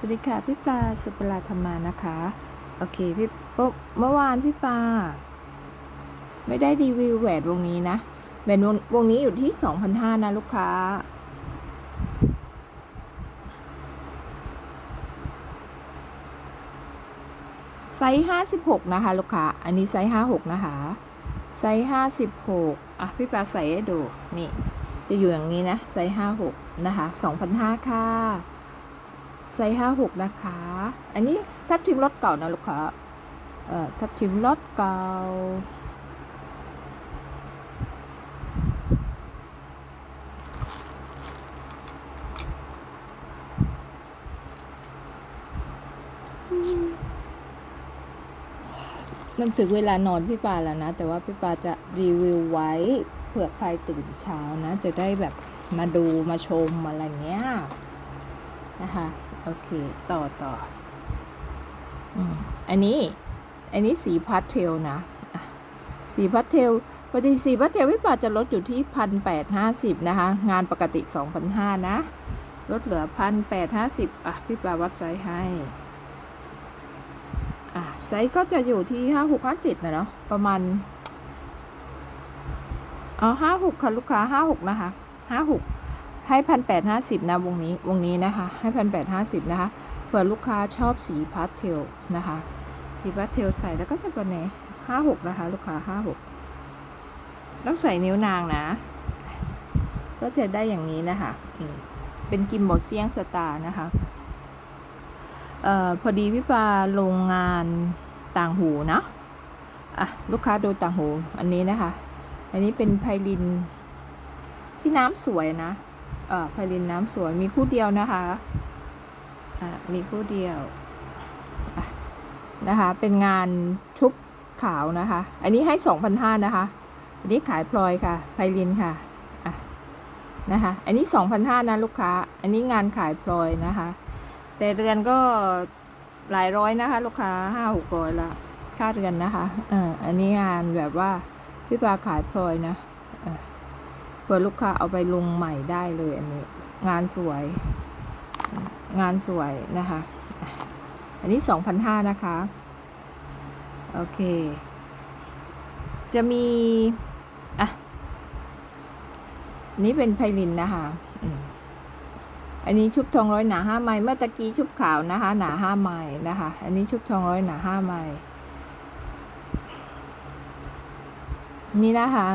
สวัสดีค่ะพี่ปลาสุปลาธรรมานะคะ โอเคพี่เมื่อเมื่อวานพี่ปลาไม่ได้รีวิวแหวนวงนี้นะแหวนวงวงนี้อยู่ที่2,500นห้านะลูกค้า ไซส์56นะคะลูกค้า อันนี้ไซส์56นะคะ ไซส์56อะพี่ปลาใส่ให้ดูนี่ จะอยู่อย่างนี้นะไซส์56นะคะ2,500ค่ะ ไซส์56นะคะ อันนี้ทับทิมรถเก่านะลูกค้าเอ่อทับทิมรถเก่า มันถึงเวลานอนพี่ปาแล้วนะ แต่ว่าพี่ปาจะรีวิวไว้เผื่อใครตื่นเช้านะ จะได้แบบมาดูมาชมอะไรเงี้ยนะคะ โอเค ต่อต่ออือันนี้ อันนี้สีพาสเทลนะ สีพาสเทลปกติสีพาสเทลพี่ปาจะลดอยู่ที่พันแปดห้าสิบนะคะ งานปกติสองพันห้านะ ลดเหลือพันแปดห้าสิบอะ พี่ปลาวัดไซส์ให้ อะ ไซส์ก็จะอยู่ที่ห้าหกห้าเจ็ดนะเนาะ ประมาณ เอาห้าหกค่ะลูกค้าห้าหกนะคะห้าหก ให้พันแปดห้าสิบนะวงนี้วงนี้นะคะ ให้พันแปดห้าสิบนะคะเผื่อลูกค้าชอบสีพาสเทลนะคะ สีพาสเทลใส่แล้วก็จะเป็นไงห้าหกนะคะ ลูกค้าห้าหกต้องใส่นิ้วนางนะ ก็จะได้อย่างนี้นะคะเป็นกิมบอลเซียงสตาร์นะคะเอ่อพอดีพี่ปาโรงงานต่างหูนะอะลูกค้าดูต่างหูอันนี้นะคะ อันนี้เป็นไพลินที่น้ำสวยนะ ไพลินน้ำสวยมีคู่เดียวนะคะอะมีคู่เดียวะนะคะ เป็นงานชุบขาวนะคะ อันนี้ให้สองพันห้านะคะ อันนี้ขายพลอยค่ะ ไพลินค่ะอะนะคะ อันนี้สองพันห้านะลูกค้า อันนี้งานขายพลอยนะคะ แต่เรือนก็หลายร้อยนะคะ ลูกค้าห้าหกร้อยละค่าเรือนนะคะ เอออันนี้งานแบบว่าพี่ปลาขายพลอยนะ เผื่อลูกค้าเอาไปลงใหม่ได้เลยอันนี้งานสวย งานสวยนะคะ อันนี้สองพันห้านะคะ โอเค จะมี อะ นี่เป็นไพลินนะคะอันนี้ชุบทองร้อยหนาห้าไม้เมื่อตะกี้ชุบขาวนะคะ หนาห้าไม้นะคะ อันนี้ชุบทองร้อยหนาห้าไม้นี่นะคะ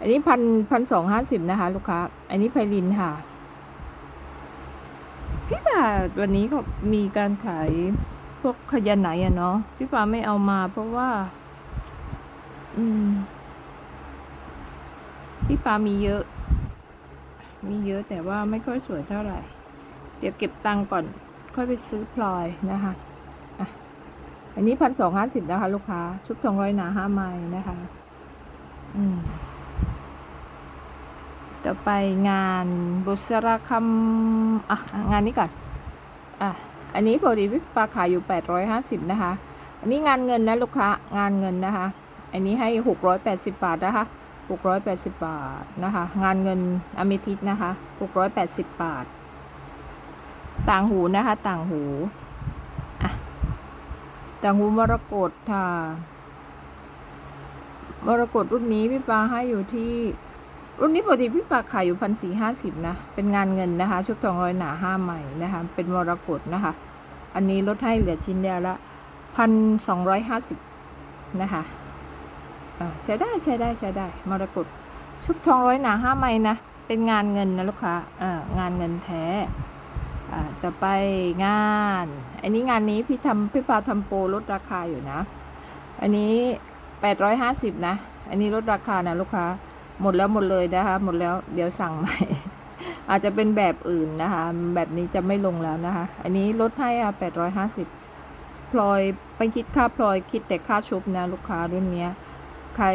อันนี้พันพันสองห้าสิบนะคะ ลูกค้า อันนี้ไพลินค่ะพี่ป่าวันนี้ก็มีการขายพวกขยันไหนอะเนาะพี่ป่าไม่เอามาเพราะว่า อืมพี่ป่ามีเยอะ มีเยอะแต่ว่าไม่ค่อยสวยเท่าไหร่ เดี๋ยวเก็บตังค์ก่อนค่อยไปซื้อพลอยนะคะอะอันนี้พันสองห้าสิบนะคะ ลูกค้า ชุบทองร้อยหนาห้าไม้นะคะ อืม ต่อไปงานบุษราคำอะงานนี้ก่อนอะอันนี้ปกติวิปาขายอยู่แปดร้อยห้าสิบนะคะ อันนี้งานเงินนะลูกค้างานเงินนะคะ อันนี้ให้หกร้อยแปดสิบบาทนะคะ 680 บาทนะคะ งานเงินอเมทิสนะคะ 680 บาท ต่างหูนะคะ ต่างหูอะต่างหูมรกตค่ะมรกตรุ่นนี้พี่ปาให้อยู่ที่ รุ่นนี้ปกติพี่ปาขายอยู่พันสี่ห้าสิบนะ เป็นงานเงินนะคะชุดทองร้อยหนาห้าใหม่นะคะ เป็นมรกตนะคะ อันนี้ลดให้เหลือชิ้นเดียวละพันสองร้อยห้าสิบนะคะอ่าใช้ได้ใช้ได้ใช้ได้ มรกตชุบทองร้อยหนาห้าไม้นะ เป็นงานเงินนะลูกค้าอ่างานเงินแท้อ่าต่อไปงาน อันนี้งานนี้พี่ทำพี่ปาทำโปรลดราคาอยู่นะ อันนี้แปดร้อยห้าสิบนะ อันนี้ลดราคานะลูกค้า หมดแล้วหมดเลยนะคะ หมดแล้วเดี๋ยวสั่งใหม่ อาจจะเป็นแบบอื่นนะคะ แบบนี้จะไม่ลงแล้วนะคะ อันนี้ลดให้อะแปดร้อยห้าสิบพลอยไม่คิดค่าพลอยคิดแต่ค่าชุบนะลูกค้ารุ่นเนี้ย ใคร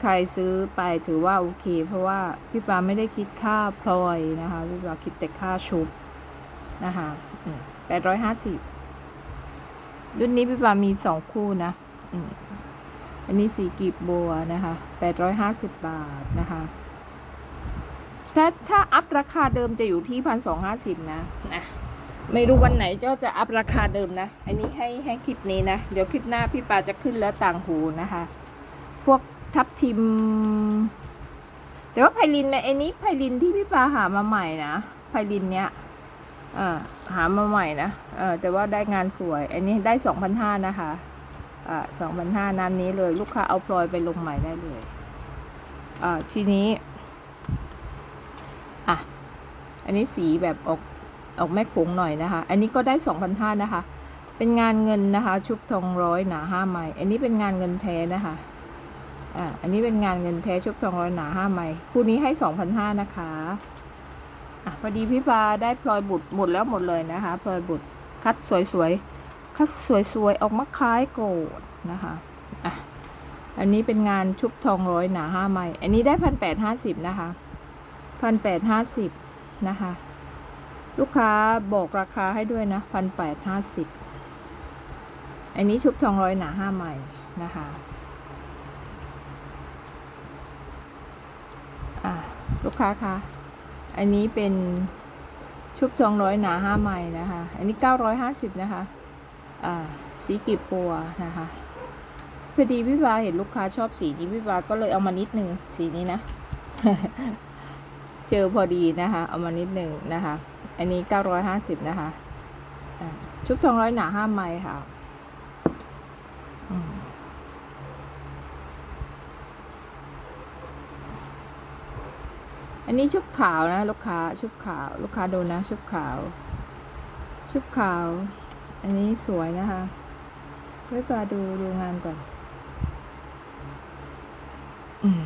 ใครซื้อไปถือว่าโอเค เพราะว่าพี่ปาไม่ได้คิดค่าพลอยนะคะพี่ปาคิดแต่ค่าชุบนะคะแปดร้อยห้าสิบรุ่นนี้พี่ปามีสองคู่นะ อันนี้สีกีบบัวนะคะแปดร้อยห้าสิบบาทนะคะ ถ้าถ้าอัพราคาเดิมจะอยู่ที่พันสองห้าสิบนะนะไม่รู้วันไหนเจ้าจะอัพราคาเดิมนะ อันนี้ให้ให้คลิปนี้นะ เดี๋ยวคลิปหน้าพี่ปาจะขึ้นแล้วต่างหูนะคะ พวกทับทิม แต่ว่าไพลินเนี่ยอ้นี้ไพลินที่พี่ปาหามาใหม่นะไพลินเนี้ยเออหามาใหม่นะเออแต่ว่าได้งานสวย อันนี้ได้สองพันห้านะคะ สองพันห้านั้นนี้เลย ลูกค้าเอาพลอยไปลงใหม่ได้เลยทีนี้อะอันนี้สีแบบออกออกแม่ขงหน่อยนะคะ อันนี้ก็ได้สองพันห้านะคะ เป็นงานเงินนะคะ ชุบทองร้อยหนาห้าไม้อันนี้เป็นงานเงินแท้นะคะอ่าอันนี้เป็นงานเงินแท้ชุบทองร้อยหนาห้าไม้คู่นี้ให้สองพันห้านะคะอะพอดีพี่ปาได้พลอยบุตรหมดแล้วหมดเลยนะคะพลอยบุตรคัดสวยๆ คัดสวยๆ ออกมาคล้ายโกดนะคะอะอันนี้เป็นงานชุบทองร้อยหนาห้าไม้อันนี้ได้พันแปดห้าสิบนะคะพันแปดห้าสิบนะคะ ลูกค้าบอกราคาให้ด้วยนะพันแปดห้าสิบอันนี้ชุบทองร้อยหนาห้าใหม่นะคะอ่าลูกค้าคะอันนี้เป็นชุบทองร้อยหนาห้าใหม่นะคะ อันนี้เก้าร้อยห้าสิบนะคะ สีกีบปัวนะคะพอดีพี่วาเห็นลูกค้าชอบสีนี้พี่วาก็เลยเอามานิดนึงสีนี้นะ เจอพอดีนะคะ เอามานิดหนึ่งนะคะ อันนี้ 950 นะคะชุบทองร้อยหนาห้าไม้ค่ะอันนี้ชุบขาวนะ ลูกค้าชุบขาว ลูกค้าดูนะ ชุบขาว ชุบขาว อันนี้สวยนะคะไว้ปลาดูดูงานก่อนอืม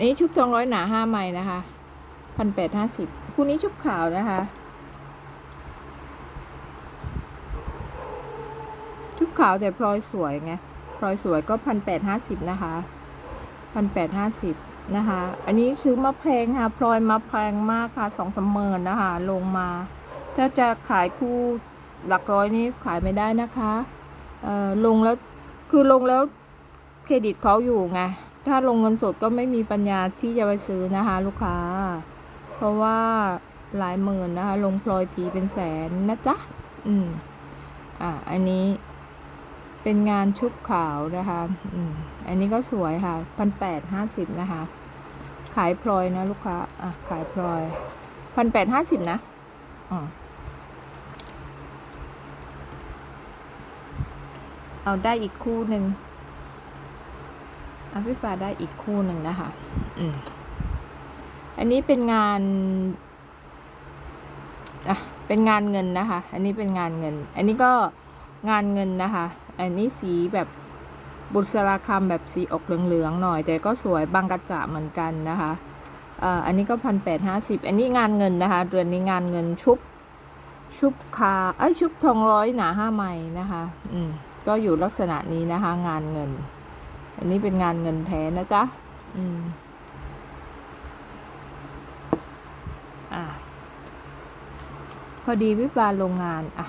นี้ชุบทองร้อยหนาห้าไม้นะคะพันแปดห้าสิบคู่นี้ชุบขาวนะคะ ชุบขาวแต่พลอยสวยไงพลอยสวยก็พันแปดห้าสิบนะคะพันแปดห้าสิบนะคะ อันนี้ซื้อมาแพงค่ะ พลอยมาแพงมากค่ะสองสามหมื่นนะคะ ลงมา ถ้าจะขายคู่หลักร้อยนี่ขายไม่ได้นะคะลงแล้วคือลงแล้วเครดิตเขาอยู่ไง ถ้าลงเงินสดก็ไม่มีปัญญาที่จะไปซื้อนะคะ ลูกค้า เพราะว่าหลายหมื่นนะคะ ลงพลอยทีเป็นแสนนะจ๊ะ อืม อะ อันนี้เป็นงานชุบขาวนะคะ อืม อันนี้ก็สวยค่ะพันแปดห้าสิบนะคะ ขายพลอยนะลูกค้า อะ ขายพลอยพันแปดห้าสิบนะอืม เอาได้อีกคู่หนึ่งอะพี่ปาได้อีกคู่หนึ่งนะคะอืมอันนี้เป็นงานอะเป็นงานเงินนะคะ อันนี้เป็นงานเงิน อันนี้ก็งานเงินนะคะ อันนี้สีแบบบุษราคำแบบสีออกเหลืองๆหน่อย แต่ก็สวยบางกระจะเหมือนกันนะคะอ่าอันนี้ก็พันแปดห้าสิบอันนี้งานเงินนะคะเดือนนี้งานเงินชุบชุบคาเอ้ยชุบทองร้อยหนาห้าไม้นะคะ อืม ก็อยู่ลักษณะนี้นะคะ งานเงิน อันนี้เป็นงานเงินแท้นะจ๊ะ อืม อะ พอดีพี่ปาโรงงาน อะ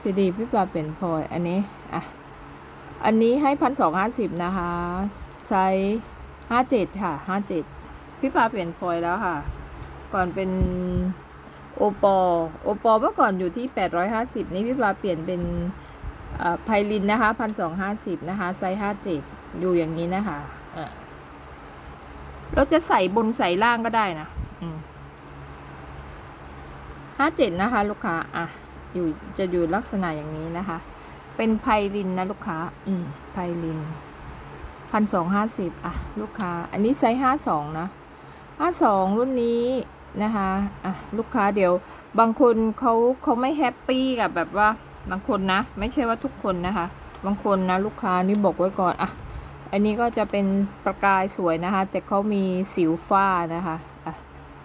พอดีพี่ปาเป็นพลอย อันนี้ อะ อันนี้ให้พันสองห้าสิบนะคะไซส์ห้าเจ็ดค่ะห้าเจ็ดพี่ปาเปลี่ยนพลอยแล้วค่ะ ก่อนเป็นโอปอ โอปอเมื่อก่อนอยู่ที่แปดร้อยห้าสิบนี่พี่ปาเปลี่ยนเป็น ไพลินนะคะพันสองห้าสิบนะคะ ไซส์ห้าเจ็ดอยู่อย่างนี้นะคะเราจะใส่บนใส่ล่างก็ได้นะห้าเจ็ดนะคะ ลูกค้า อะ อยู่จะอยู่ลักษณะอย่างนี้นะคะ เป็นไพลินนะลูกค้า อืมไพลินพันสองห้าสิบอะ ลูกค้า อันนี้ไซส์ห้าสองนะห้าสองรุ่นนี้นะคะ อะ ลูกค้าเดี๋ยว บางคนเขาเขาไม่แฮปปี้กับแบบว่า บางคนนะ ไม่ใช่ว่าทุกคนนะคะ บางคนนะลูกค้านี่บอกไว้ก่อนอะอันนี้ก็จะเป็นประกายสวยนะคะ แต่เขามีสิวฝ้านะคะอะ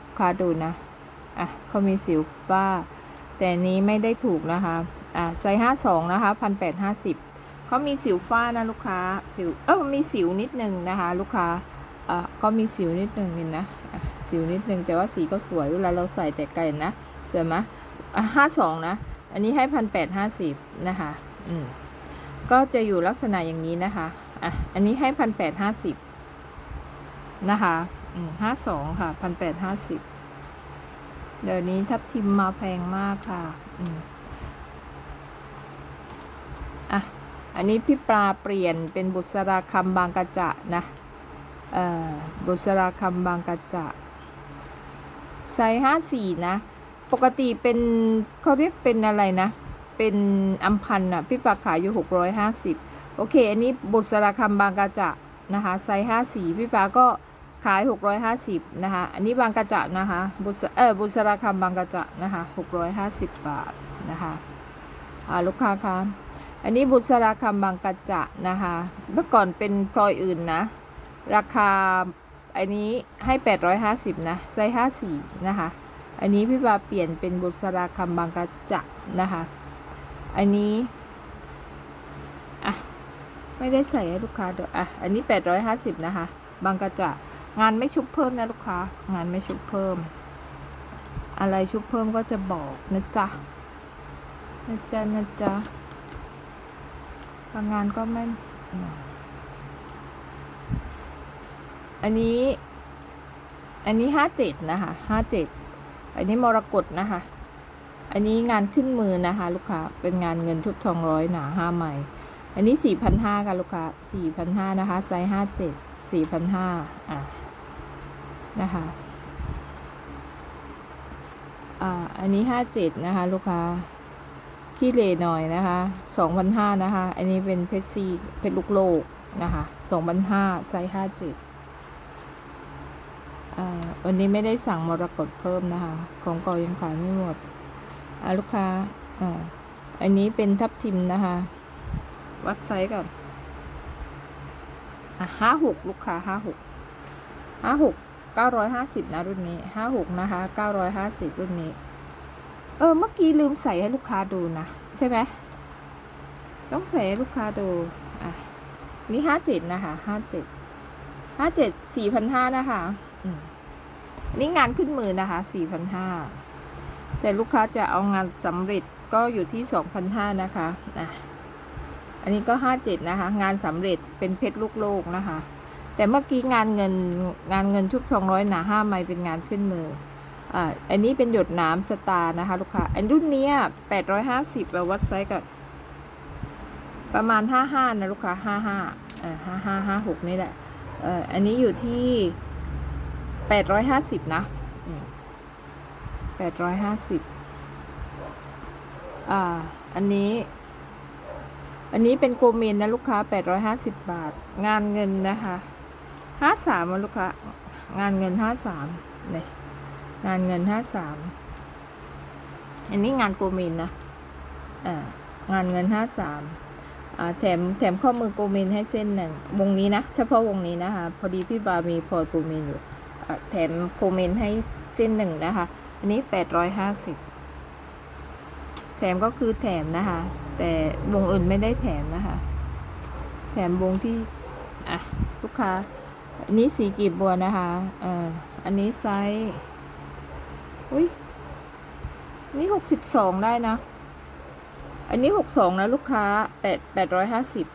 ลูกค้าดูนะอะเขามีสิวฝ้า แต่นี้ไม่ได้ถูกนะคะอะไซส์ห้าสองนะคะพันแปดห้าสิบเขามีสิวฝ้านะลูกค้าสิวเออมีสิวนิดนึงนะคะ ลูกค้าอะก็มีสิวนิดนึงนี่นะอะสิวนิดนึงแต่ว่าสีก็สวยเวลาเราใส่แต่ไกลนะสวยไหมอะห้าสองนะ อันนี้ให้พันแปดห้าสิบนะคะอืมก็จะอยู่ลักษณะอย่างนี้นะคะอะอันนี้ให้พันแปดห้าสิบนะคะอืมห้าสองค่ะพันแปดห้าสิบเดี๋ยวนี้ทับทิมมาแพงมากค่ะอืมอะอันนี้พี่ปลาเปลี่ยนเป็นบุษราคำบางกระจะนะเอ่อบุษราคำบางกระจะไซส์ห้าสี่นะ ปกติเป็นเขาเรียกเป็นอะไรนะ เป็นอัมพันธ์อะ พี่ปลาขายอยู่หกร้อยห้าสิบโอเค อันนี้บุษราคำบางกระจะนะคะไซส์ห้าสี่พี่ปลาก็ขาย 650 นะคะ อันนี้บางกระจะนะคะ บุษเออบุษราคำบางกระจะนะคะ 650 บาทนะคะอ่าลูกค้าคะอันนี้บุษราคำบางกระจะนะคะ เมื่อก่อนเป็นพลอยอื่นนะ ราคาอันนี้ให้ 850 นะไซส์54 นะคะ อันนี้พี่ปาเปลี่ยนเป็นบุษราคำบางกระจะนะคะ อันนี้อะไม่ได้ใส่ให้ลูกค้าดูอะอันนี้ 850 นะคะ บางกระจะงานไม่ชุบเพิ่มนะลูกค้า งานไม่ชุบเพิ่ม อะไรชุบเพิ่มก็จะบอกนะจ๊ะนะจ๊ะนะจ๊ะบางงานก็ไม่อันนี้ อันนี้ห้าเจ็ดนะคะห้าเจ็ด อันนี้มรกตนะคะ อันนี้งานขึ้นมือนะคะ ลูกค้า เป็นงานเงินทุบทองร้อยหนาห้าใหม่อันนี้สี่พันห้าค่ะลูกค้าสี่พันห้านะคะไซส์ห้าเจ็ดสี่พันห้าอะนะคะอ่าอันนี้ห้าเจ็ดนะคะ ลูกค้าขี้เลหน่อยนะคะสองพันห้านะคะ อันนี้เป็นเพชรซีเพชรลูกโลกนะคะสองพันห้าไซส์ห้าเจ็ด วันนี้ไม่ได้สั่งมรกตเพิ่มนะคะ ของเก่ายังขายไม่หมดลูกค้าอันนี้เป็นทับทิมนะคะ วัดไซส์ก่อนห้าหกลูกค้าห้าหกห้าหกเก้าร้อยห้าสิบนะรุ่นนี้ห้าหกนะคะเก้าร้อยห้าสิบรุ่นนี้ เออ เมื่อกี้ลืมใส่ให้ลูกค้าดูนะ ใช่ไหมต้องใส่ให้ลูกค้าดู อะ นี่ห้าเจ็ดนะคะห้าเจ็ดห้าเจ็ดสี่พันห้านะคะ นี่งานขึ้นมือนะคะสี่พันห้าแต่ลูกค้าจะเอางานสำเร็จก็อยู่ที่สองพันห้านะคะอะอันนี้ก็ห้าเจ็ดนะคะ งานสำเร็จเป็นเพชรลูกโลกนะคะ แต่เมื่อกี้งานเงินงานเงินชุบทองร้อยหนาห้าไม้เป็นงานขึ้นมืออ่าอันนี้เป็นหยดน้ำสตาร์นะคะ ลูกค้าอันรุ่นเนี้แปดร้อยห้าสิบเราวัดไซส์กับประมาณห้าห้านะ ลูกค้าห้าห้าอ่าห้าห้าห้าหกนี่แหละเอ่ออันนี้อยู่ที่ แปดร้อยห้าสิบนะแปดร้อยห้าสิบอ่า อันนี้ อันนี้เป็นโกเมนนะลูกค้า850บบาท งานเงินนะคะ53มาลูกค้า งานเงิน53เนี่ยงานเงิน53อันนี้งานโกเมนนะอ่างานเงิน53อ่ามแถมแถมข้อมือโกเมนให้เส้นหนึ่งวงนี้นะ เฉพาะวงนี้นะคะ พอดีพี่บามีพอโกเมนอยู่ แถมโกเมนให้เส้นหนึ่งนะคะ อันนี้ 850 แถมก็คือแถมนะคะ แต่วงอื่นไม่ได้แถมนะคะ แถมวงที่ อะ ลูกค้า อันนี้สีกีบบัวนะคะเอ่ออันนี้ไซส์อุ้ยนี่หกสิบสองได้นะ อันนี้หกสองนะ ลูกค้าแปดแปดร้อยห้าสิบ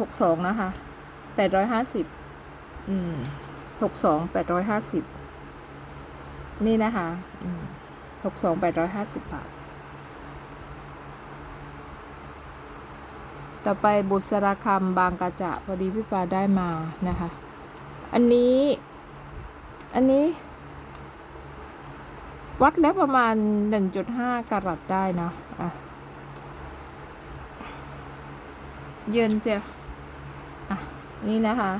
หกสองนะคะแปดร้อยห้าสิบอืม หกสองแปดร้อยห้าสิบนี่นะคะอืมหกสองแปดร้อยห้าสิบบาท ต่อไปบุษราคำบางกระจะพอดีพี่ปาได้มานะคะ อันนี้ อันนี้ วัดแล้วประมาณ1.5กะรัตได้นะอะเยินเจียอะ นี่นะคะ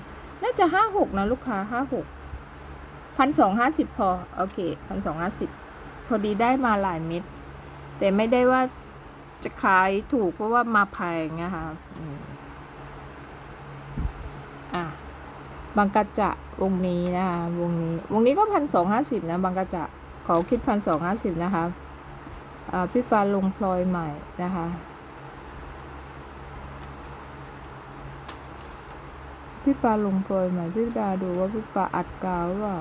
น่าจะ56นะลูกค้า56พันสองห้าสิบพอ โอเคพันสองห้าสิบพอดีได้มาหลายเม็ด แต่ไม่ได้ว่าจะขายถูกเพราะว่ามาแพงนะคะอะบางกระจะวงนี้นะคะวงนี้ วงนี้ก็พันสองห้าสิบนะบางกระจะขอคิดพันสองห้าสิบนะคะอ่าพี่ปาลงพลอยใหม่นะคะ พี่ปาลงพลอยใหม่พี่ปาดูว่าพี่ปาอัดกาวหรือเปล่า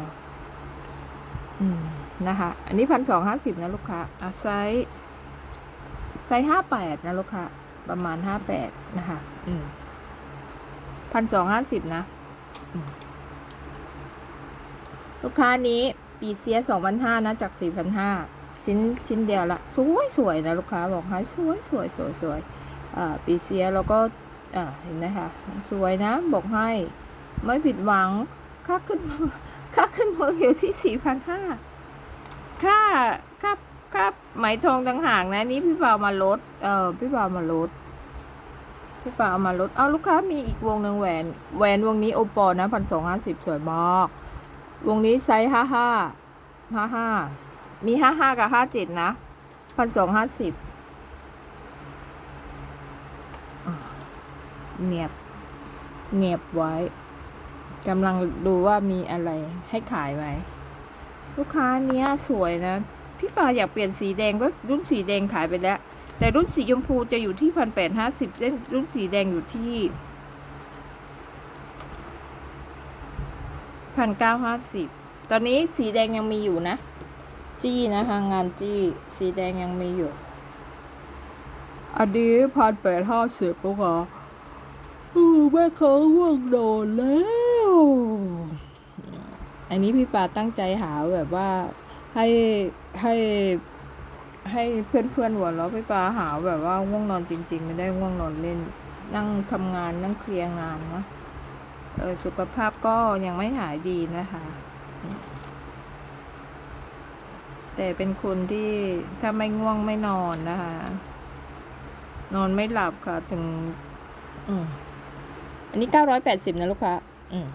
อืมนะคะ อันนี้พันสองห้าสิบนะลูกค้าอะไซส์ไซส์ห้าแปดนะลูกค้าประมาณห้าแปดนะคะ อืมพันสองห้าสิบนะ ลูกค้านี้ปีปีเซียสองพันห้านะ จากสี่พันห้าชิ้นชิ้นเดียวละ สวยสวยนะลูกค้าบอกให้สวยสวยสวยสวยอ่าปีเซียแล้วก็ อ่าเห็นไหมคะสวยนะ บอกให้ ไม่ผิดหวัง ค่าขึ้นค่าขึ้นมืออยู่ที่สี่พันห้าค่าค่าค่าไหมทองต่างหากนะนี่พี่บ่าวมาลด เออพี่บ่าวมาลด พี่ปาเอามาลด เอาลูกค้ามีอีกวงหนึ่งแหวน แหวนวงนี้โอปอนะพันสองห้าสิบสวยมาก วงนี้ไซส์ห้าห้าห้าห้ามีห้าห้ากับห้าเจ็ดนะพันสองห้าสิบ เงียบเงียบไว้กำลังดูว่ามีอะไรให้ขายไหมลูกค้าเนี้ยสวยนะ พี่ปาอยากเปลี่ยนสีแดงก็รุ่นสีแดงขายไปแล้ว แต่รุ่นสีชมพูจะอยู่ที่พันแปดห้าสิบเส้นรุ่นสีแดงอยู่ที่พันเก้าห้าสิบตอนนี้สีแดงยังมีอยู่นะ จี้นะคะงานจี้ สีแดงยังมีอยู่ อันนี้พันแปดห้าสิบก็ค่ะ แม่เขาว่างนอนแล้ว อันนี้พี่ปาตั้งใจหาแบบว่าให้ให้ให้เพื่อนเพื่อนๆหัวเราะพี่ปาหาแบบว่าง่วงนอนจริง ๆ ไม่ได้ง่วงนอนเล่น นั่งทำงานนั่งเคลียร์งานนะเออสุขภาพก็ยังไม่หายดีนะคะแต่เป็นคนที่ถ้าไม่ง่วงไม่นอนนะคะ นอนไม่หลับค่ะ ถึง อืม อันนี้เก้าร้อยแปดสิบนะลูกค้าอืม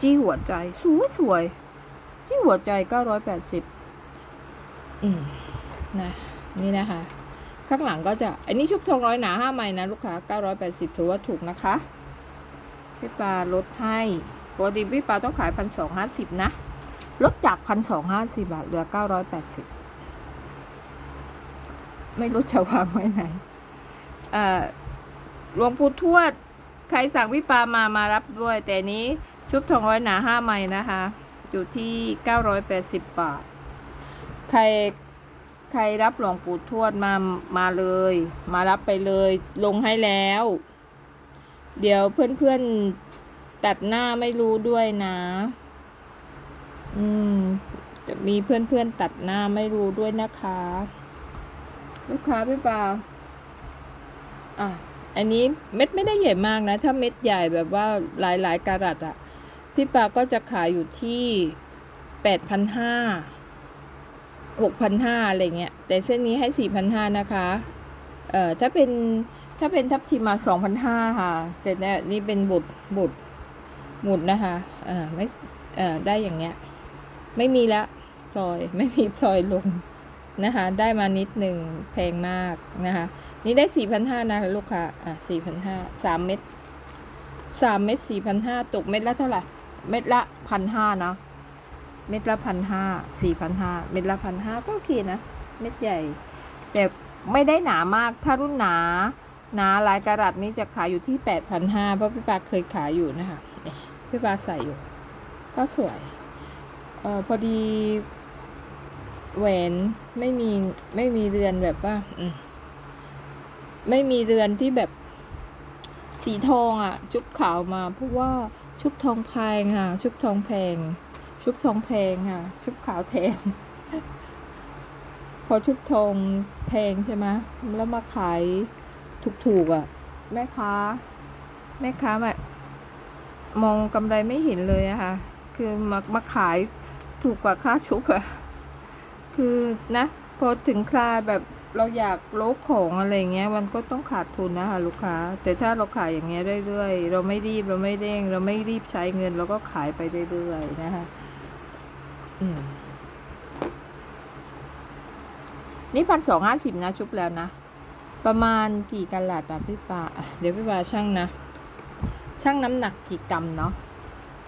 จี้หัวใจ สวยสวยๆจี้หัวใจเก้าร้อยแปดสิบอืมนะนี่นะคะ ข้างหลังก็จะ อันนี้ชุบทองร้อยหนาห้าไม้นะลูกค้า980ถือว่าถูกนะคะ พี่ปาลดให้ปกติพี่ปาต้องขายพันสองห้าสิบนะ ลดจากพันสองห้าสิบบาทเหลือเก้าร้อยแปดสิบไม่รู้จะวางไว้ไหนเอ่อหลวงปู่ทวด ใครสั่งพี่ปามามารับด้วย แต่นี้ชุบทองร้อยหนาห้าไม้นะคะ อยู่ที่เก้าร้อยแปดสิบบาท ใครใครรับหลวงปู่ทวดมามาเลย มารับไปเลยลงให้แล้ว เดี๋ยวเพื่อนๆตัดหน้าไม่รู้ด้วยนะ อืมจะมีเพื่อนๆตัดหน้าไม่รู้ด้วยนะคะ ลูกค้าพี่ปาอะ อันนี้เม็ดไม่ได้ใหญ่มากนะ ถ้าเม็ดใหญ่แบบว่าหลายๆกะรัตอะพี่ปาก็จะขายอยู่ที่แปดพันห้าหกพันห้าอะไรเงี้ย แต่เส้นนี้ให้สี่พันห้านะคะ เอ่อ ถ้าเป็น ถ้าเป็นทับทิมมาสองพันห้าค่ะ แต่เนี่ยนี่เป็นบุตรบุตรบุตรนะคะ เอ่อ ไม่ เอ่อ ได้อย่างเงี้ย ไม่มีละพลอย ไม่มีพลอยลงนะคะ ได้มานิดหนึ่งแพงมากนะคะ นี่ได้สี่พันห้านะลูกค้าอะสี่พันห้าสามเม็ดสามเม็ดสี่พันห้าตกเม็ดละเท่าไหร่ เม็ดละพันห้านะ เม็ดละพันห้าสี่พันห้าเม็ดละพันห้าก็โอเคนะ เม็ดใหญ่ แต่ไม่ได้หนามาก ถ้ารุ่นหนาหนาหลายกระรัตนี้จะขายอยู่ที่แปดพันห้าเพราะพี่ปาเคยขายอยู่นะคะพี่ปาใส่อยู่ ก็สวย เออพอดี แหวนไม่มีไม่มีเรือนแบบว่า อืม ไม่มีเรือนที่แบบสีทองอะ่ะ ชุบขาวมาเพราะว่าชุบทองแพงค่ะ ชุบทองแพง ชุบทองแพงค่ะ ชุบขาวแทนพอชุบทองแพงใช่ไหมแล้วมาขายถูกๆอะ่ะ แม่ค้า แม่ค้าแบบมองกำไรไม่เห็นเลยอะค่ะ คือมามาขายถูกกว่าค่าชุบอะคือนะ พอถึงคราแบบ เราอยากโลกของอะไรเงี้ย มันก็ต้องขาดทุนนะคะลูกค้า แต่ถ้าเราขายอย่างเงี้ยเรื่อยๆ เราไม่รีบเราไม่เร่ง เราไม่รีบใช้เงินเราก็ขายไปเรื่อยๆนะคะนี่พันสองห้าสิบนะชุบแล้วนะ ประมาณกี่กะลัดอะพี่ปาเดี๋ยวพี่ปาช่างนะช่างน้ำหนักกี่กรัมเนาะ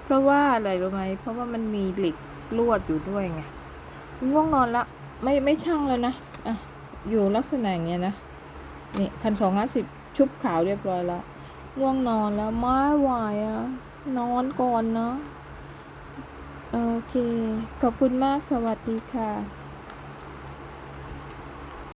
เพราะว่าอะไรรู้ไหมเพราะว่ามันมีเหล็กลวดอยู่ด้วยไงง่วงนอนล้วไม่ไม่ช่างแล้วนะอะ อยู่ลักษณะอย่างเงี้ยนะนี่พันสองห้าสิบชุบขาวเรียบร้อยแล้วง่วงนอนแล้วไม่ไหวอะนอนก่อนเนาะโอเค ขอบคุณมากสวัสดีค่ะ